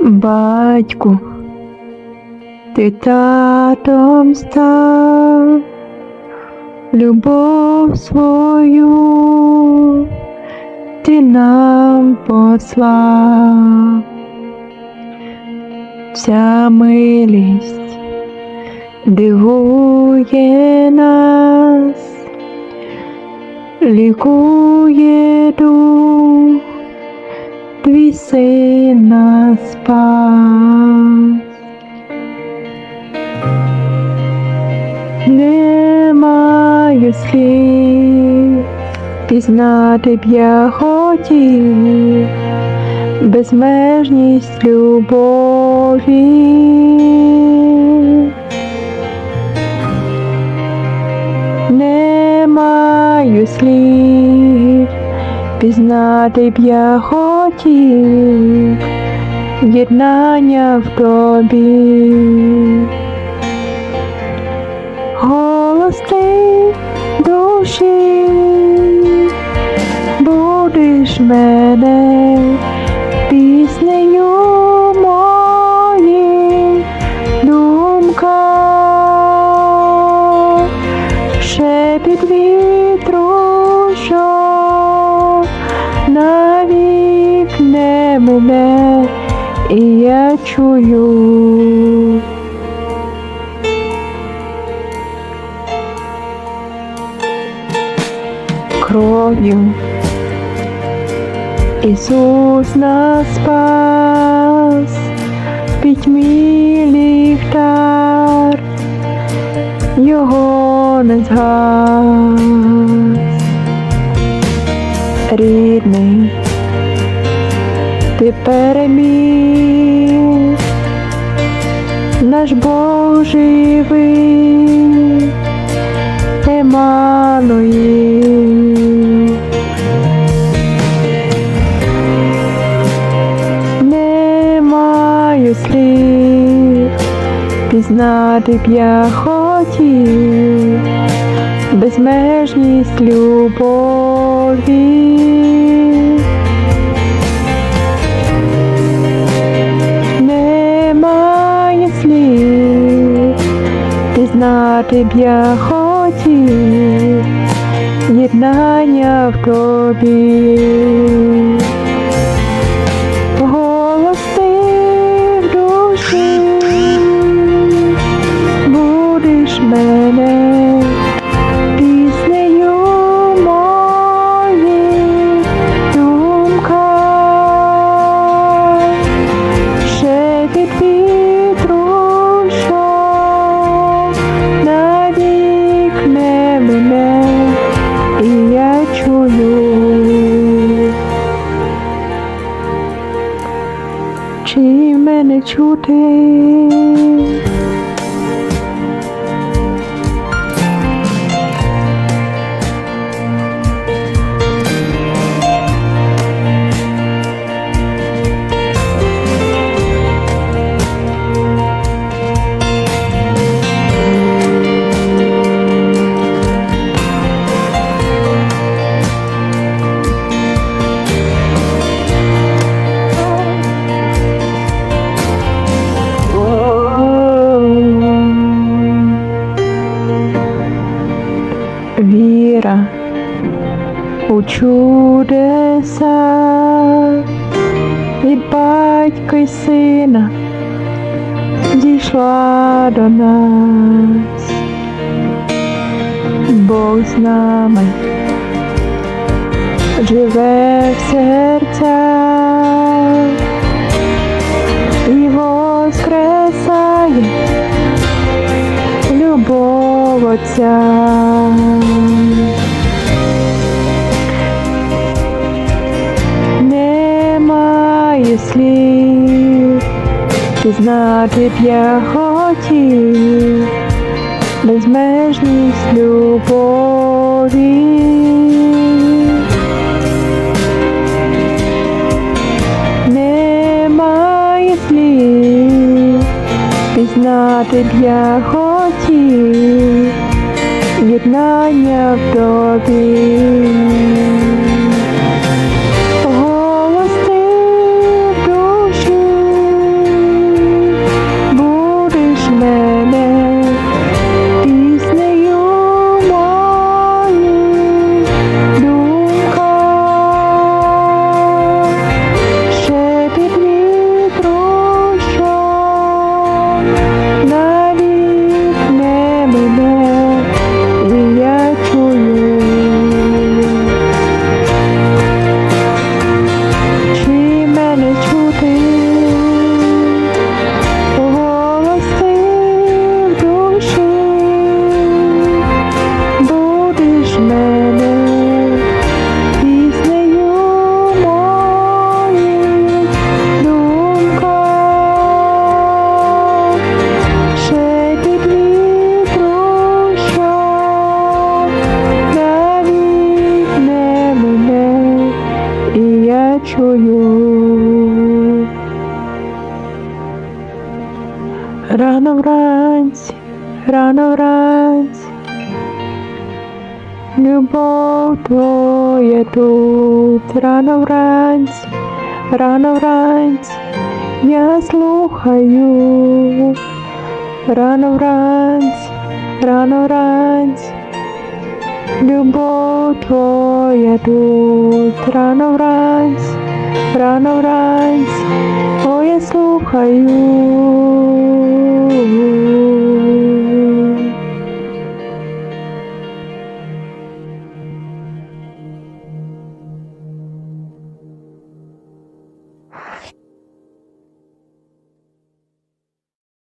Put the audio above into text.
Батьку, ти татом став, любов свою ти нам послав. Ця милість дивує нас, лікує дух, твій син нас спас. Не маю слів, пізнати б я хотів, безмежність любові. Не маю слів, пізнати б я хотів, єднання в тобі. Голос ти душі, будеш мене піснею моїм думка, шепіт вітру, що навік не мене, і я чую. кров'ю. Ісус нас спас, пітьмі ліхтар, його не згас. Рідний, ти переміг, наш Бог живий, Еммануїл. Пізнати б я хотів, безмежність любові. Немає слів, пізнати б я хотів, єднання в тобі. Мене у чудеса від батька й сина дійшла до нас. Бог з нами живе в серцях і воскресає любов Отця. знати б я хотів безмежність любові. Немає слів, пізнати б я хотів, єднання в тобі. Чую. Рано вранці, рано вранці, любов твоя тут, рано вранці, рано вранці, я слухаю, рано вранці, рано вранці, Любовь твоя тут рано вранці, рано вранці, о я слухаю.